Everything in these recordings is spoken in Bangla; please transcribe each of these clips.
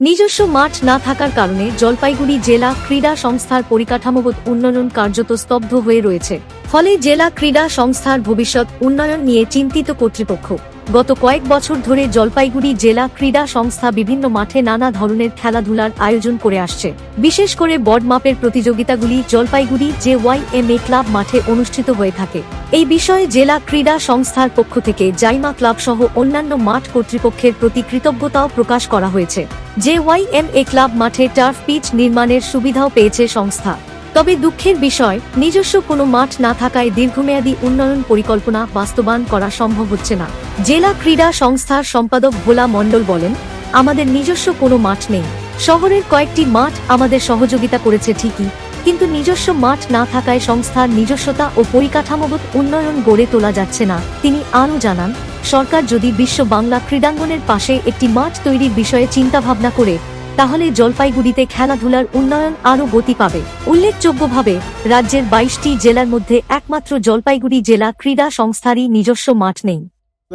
নিজস্ব মাঠ না থাকার কারণে জলপাইগুড়ি জেলা ক্রীড়া সংস্থার পরিকাঠামোগত উন্নয়ন কার্যত স্তব্ধ হয়ে রয়েছে। ফলে জেলা ক্রীড়া সংস্থার ভবিষ্যৎ উন্নয়ন নিয়ে চিন্তিত কর্তৃপক্ষ। গত কয়েক বছর ধরে জলপাইগুড়ি জেলা ক্রীড়া সংস্থা বিভিন্ন মাঠে নানা ধরনের খেলাধুলার আয়োজন করে আসছে। বিশেষ করে বডমাপের প্রতিযোগিতাগুলি জলপাইগুড়ি যে ওয়াই এম এ ক্লাব মাঠে অনুষ্ঠিত হয়ে থাকে। এই বিষয়ে জেলা ক্রীড়া সংস্থার পক্ষ থেকে জাইমা ক্লাব সহ অন্যান্য মাঠ কর্তৃপক্ষের প্রতি কৃতজ্ঞতাও প্রকাশ করা হয়েছে। যে ওয়াই এম এ ক্লাব মাঠে টার্ফ পিচ নির্মাণের সুবিধাও পেয়েছে সংস্থা। তবে দুঃখের বিষয়, নিজস্ব কোনো মাঠ না থাকায় দীর্ঘমেয়াদী উন্নয়ন পরিকল্পনা বাস্তবায়ন করা সম্ভব হচ্ছে না। জেলা ক্রীড়া সংস্থার সম্পাদক ভোলা মণ্ডল বলেন, আমাদের নিজস্ব কোনো মাঠ নেই। শহরের কয়েকটি মাঠ আমাদের সহযোগিতা করেছে ঠিকই, কিন্তু নিজস্ব মাঠ না থাকায় সংস্থার নিজস্বতা ও পরিকাঠামোগত উন্নয়ন গড়ে তোলা যাচ্ছে না। তিনি আরও জানান সরকার যদি বিশ্ব বাংলা ক্রীড়াঙ্গনের পাশে একটি মাঠ তৈরির বিষয়ে চিন্তাভাবনা করে তাহলে জলপাইগুড়িতে খেলাধুলার উন্নয়ন আরও গতি পাবে। উল্লেখযোগ্যভাবে রাজ্যের বাইশটি জেলার মধ্যে একমাত্র জলপাইগুড়ি জেলা ক্রীড়া সংস্থারই নিজস্ব মাঠ নেই।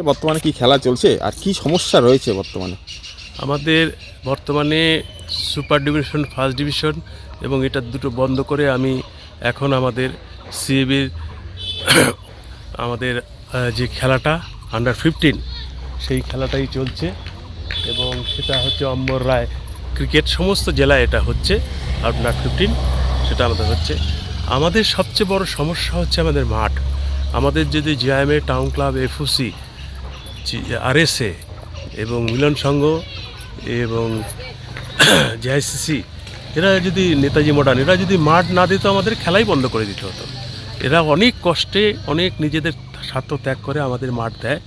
বর্তমানে কি খেলা চলছে? আর কি সমস্যা রয়েছে বর্তমানে? আমাদের বর্তমানে সুপার ডিভিশন ফার্স্ট ডিভিশন এবং এটা দুটো বন্ধ করে আমি এখন আমাদের সিএবির আমাদের যে খেলাটা আন্ডার ফিফটিন সেই খেলাটাই চলছে এবং সেটা হচ্ছে অম্বর রায় ক্রিকেট সমস্ত জেলায় এটা হচ্ছে আন্ডার ফিফটিন সেটা আমাদের হচ্ছে। আমাদের সবচেয়ে বড় সমস্যা হচ্ছে আমাদের মাঠ। আমাদের যদি GIMA town club FOC RSA এবং মিলন সংঘ এবং জেআইসিসি এরা যদি নেতাজি মডার্ন, এরা যদি মাঠ না দিত আমাদের খেলাই বন্ধ করে দিতে হতো। এরা অনেক কষ্টে অনেক নিজেদের স্বার্থ ত্যাগ করে আমাদের মাঠ দেয়।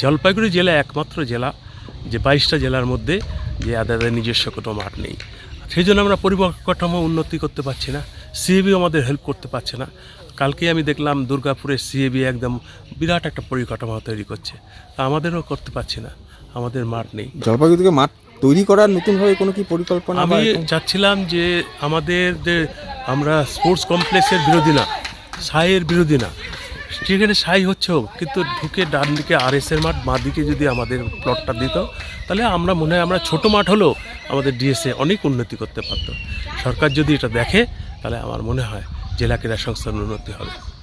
জলপাইগুড়ি জেলা একমাত্র জেলা যে বাইশটা জেলার মধ্যে যে তাদের নিজস্ব কোনো মাঠ নেই। সেই জন্য আমরা পরিকাঠামো উন্নতি করতে পারছি না সিএবি আমাদের হেল্প করতে পারছে না। কালকে আমি দেখলাম দুর্গাপুরের সিএবি একদম বিরাট একটা পরিকাঠামো তৈরি করছে। তা আমাদেরও করতে পারছি না আমাদের মাঠ নেই। জলপাইগুড়ি মাঠ তৈরি করার নতুনভাবে কোনো কি পরিকল্পনা আমি? চাচ্ছিলাম যে আমাদের যে আমরা স্পোর্টস কমপ্লেক্সের বিরোধী না সাইয়ের বিরোধী না। সেখানে সাই হচ্ছেও কিন্তু ঢুকে ডান দিকে আর এস এর মাঠ, বাঁ দিকে যদি আমাদের প্লটটা দিত, তাহলে আমরা মনে হয় আমরা ছোটো মাঠ হলেও আমাদের ডিএসএ অনেক উন্নতি করতে পারত। সরকার যদি এটা দেখে, তাহলে আমার মনে হয় জেলা ক্রীড়া সংস্থার উন্নতি হবে।